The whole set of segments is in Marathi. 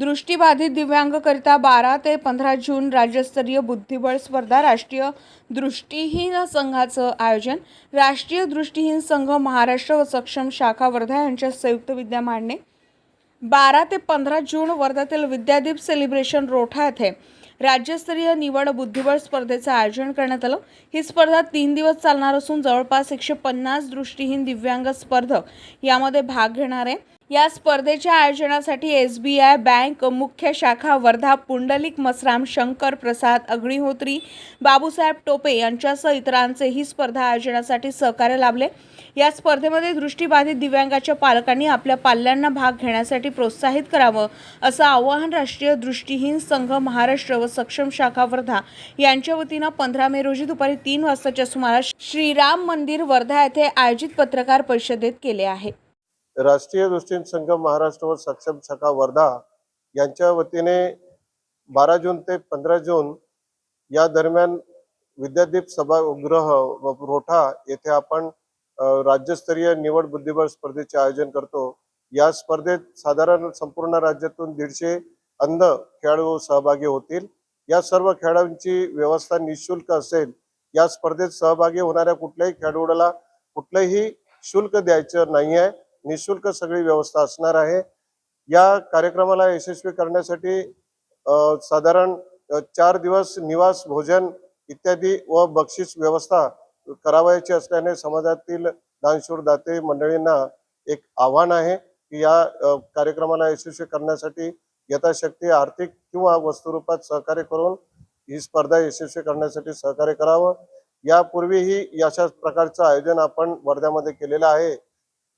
दृष्टीबाधित दिव्यांगकरिता बारा ते पंधरा जून राज्यस्तरीय बुद्धिबळ स्पर्धा राष्ट्रीय दृष्टीहीन संघाचं आयोजन. राष्ट्रीय दृष्टीहीन संघ महाराष्ट्र व सक्षम शाखा वर्धा यांच्या संयुक्त विद्या मांडणे. बारा ते पंधरा जून वर्ध्यातील विद्यादीप सेलिब्रेशन रोठा येथे राज्यस्तरीय निवड बुद्धिबळ स्पर्धेचं आयोजन करण्यात आलं. ही स्पर्धा तीन दिवस चालणार असून जवळपास एकशे पन्नास दृष्टीहीन दिव्यांग स्पर्धक यामध्ये भाग घेणार आहे. या स्पर्धेच्या आयोजनासाठी एस बी आय बँक मुख्य शाखा वर्धा पुंडलिक मसराम शंकर प्रसाद अग्निहोत्री बाबूसाहेब टोपे यांच्यासह इतरांचे ही स्पर्धा आयोजनासाठी सहकार्य लाभले. या स्पर्धेमध्ये दृष्टीबाधित दिव्यांगाच्या पालकांनी आपल्या पाल्यांना भाग घेण्यासाठी प्रोत्साहित करावं असं आवाहन राष्ट्रीय दृष्टीहीन संघ महाराष्ट्र व सक्षम शाखा वर्धा यांच्या वतीनं पंधरा मे रोजी दुपारी तीन वाजताच्या सुमारास श्रीराम मंदिर वर्धा येथे आयोजित पत्रकार परिषदेत केले आहे. राष्ट्रीय दृष्टीन संघ महाराष्ट्र व सक्षम शाखा वर्धा यांच्या वतीने बारा जून ते पंधरा जून या दरम्यान विद्यादीप सभागृह व रोठा येथे आपण राज्यस्तरीय निवड बुद्धिबळ स्पर्धेचे आयोजन करतो. या स्पर्धेत साधारण संपूर्ण राज्यातून दीडशे अंध खेळाडू सहभागी होतील. या सर्व खेळाडूंची व्यवस्था निशुल्क असेल. या स्पर्धेत सहभागी होणाऱ्या कुठल्याही खेळाडूला कुठलंही शुल्क द्यायचं नाही आहे निशुल्क सगळी व्यवस्था असणार आहे. या कार्यक्रमाला यशस्वी करण्यासाठी साधारण चार दिवस निवास भोजन इत्यादी व बक्षीस व्यवस्था करावयाची असल्याने समाजातील दानशूर दाते मंडळींना एक आव्हान आहे की या कार्यक्रमाला यशस्वी करण्यासाठी यथाशक्ती आर्थिक किंवा वस्तुरूपात सहकार्य करून ही स्पर्धा यशस्वी करण्यासाठी सहकार्य करावं. यापूर्वीही अशाच प्रकारचं आयोजन आपण वर्ध्यामध्ये केलेलं आहे.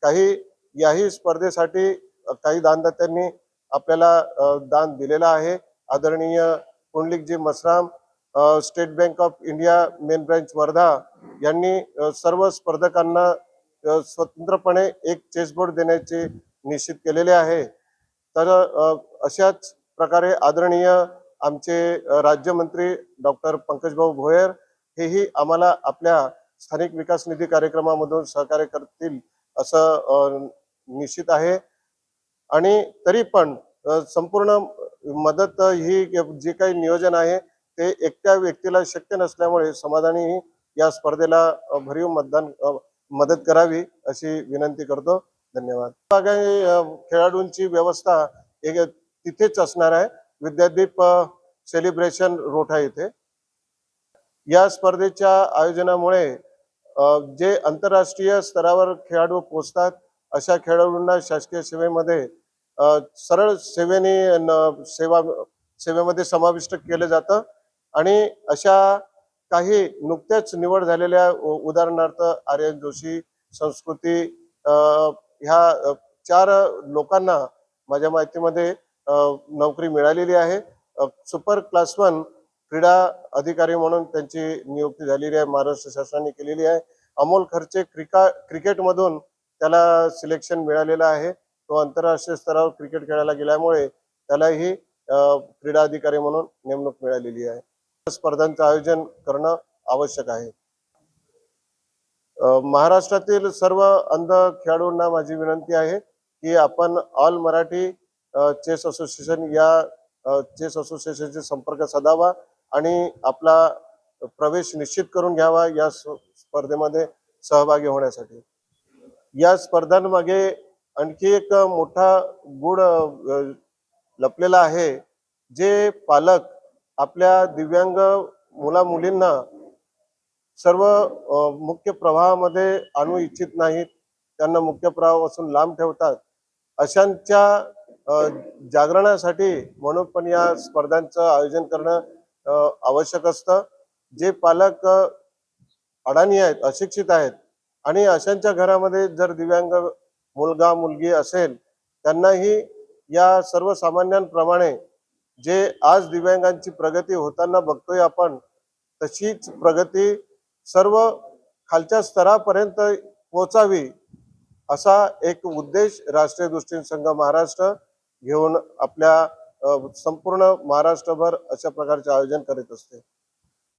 काही याही स्पर्धेसाठी काही दानदात्यांनी आपल्याला दान दिलेलं आहे. आदरणीय Pundlikji Masram state bank of India main branch Wardha यांनी सर्व स्पर्धकांना स्वतंत्रपणे एक चेसबोर्ड देण्याचे निश्चित केलेले आहे. तर अशाच प्रकारे आदरणीय आमचे राज्यमंत्री डॉक्टर पंकजभाऊ भोयर हेही आम्हाला आपल्या स्थानिक विकास निधी कार्यक्रमामधून सहकार्य करतील असं निश्चित आहे. आणि तरी पण संपूर्ण मदत ही जे काही नियोजन आहे ते एकट्या व्यक्तीला शक्य नसल्यामुळे समाजाने या स्पर्धेला भरीव मतदान मदत करावी अशी विनंती करतो. धन्यवाद. खेळाडूंची व्यवस्था एक तिथेच असणार आहे. विद्यादीप सेलिब्रेशन रोठा येथे या स्पर्धेच्या आयोजनामुळे जे आंतरराष्ट्रीय स्तरावर खेळाडू पोचतात अशा खेळाडूंना शासकीय सेवेमध्ये सरळ सेवेने न- सेवा सेवेमध्ये समाविष्ट केलं जातं. आणि अशा काही नुकत्याच निवड झालेल्या उदाहरणार्थ आर्यन जोशी संस्कृती ह्या चार लोकांना माझ्या माहितीमध्ये नोकरी मिळालेली आहे. सुपर क्लास वन क्रीडा अधिकारी म्हणून त्यांची नियुक्ती झालेली आहे महाराष्ट्र शासनाने केलेली आहे. अमोल खर्चे क्रिका क्रिकेटमधून त्याला सिलेक्शन मिळालेलं आहे. तो आंतरराष्ट्रीय स्तरावर क्रिकेट खेळायला गेल्यामुळे त्यालाही क्रीडा अधिकारी म्हणून नेमणूक मिळालेली आहे. स्पर्धांचं आयोजन करणं आवश्यक आहे. महाराष्ट्रातील सर्व अंध खेळाडूंना माझी विनंती आहे की आपण ऑल मराठी चेस असोसिएशन या चेस असोसिएशनशी संपर्क साधावा आणि आपला प्रवेश निश्चित करून घ्यावा या स्पर्धेमध्ये सहभागी होण्यासाठी. या स्पर्धांमागे आणखी एक मोठा गुण लपलेला आहे जे पालक आपल्या दिव्यांग मुला मुलींना सर्व मुख्य प्रवाहामध्ये आणू इच्छित नाहीत त्यांना मुख्य प्रवाहापासून लांब ठेवतात. अशांच्या जागरणासाठी म्हणून पण या स्पर्धांचं आयोजन करणं आवश्यक असतं. जे पालक अडाणी आहेत अशिक्षित आहेत आणि अशांच्या घरामध्ये जर दिव्यांग मुलगा मुलगी असेल त्यांनाही या सर्वसामान्यांप्रमाणे जे आज दिव्यांगांची प्रगती होताना बघतोय आपण तशीच प्रगती सर्व खालच्या स्तरापर्यंत पोहोचावी असा एक उद्देश राष्ट्रीय दृष्टीन संघ महाराष्ट्र घेऊन आपल्या संपूर्ण महाराष्ट्रभर अशा प्रकारचे आयोजन करीत असते.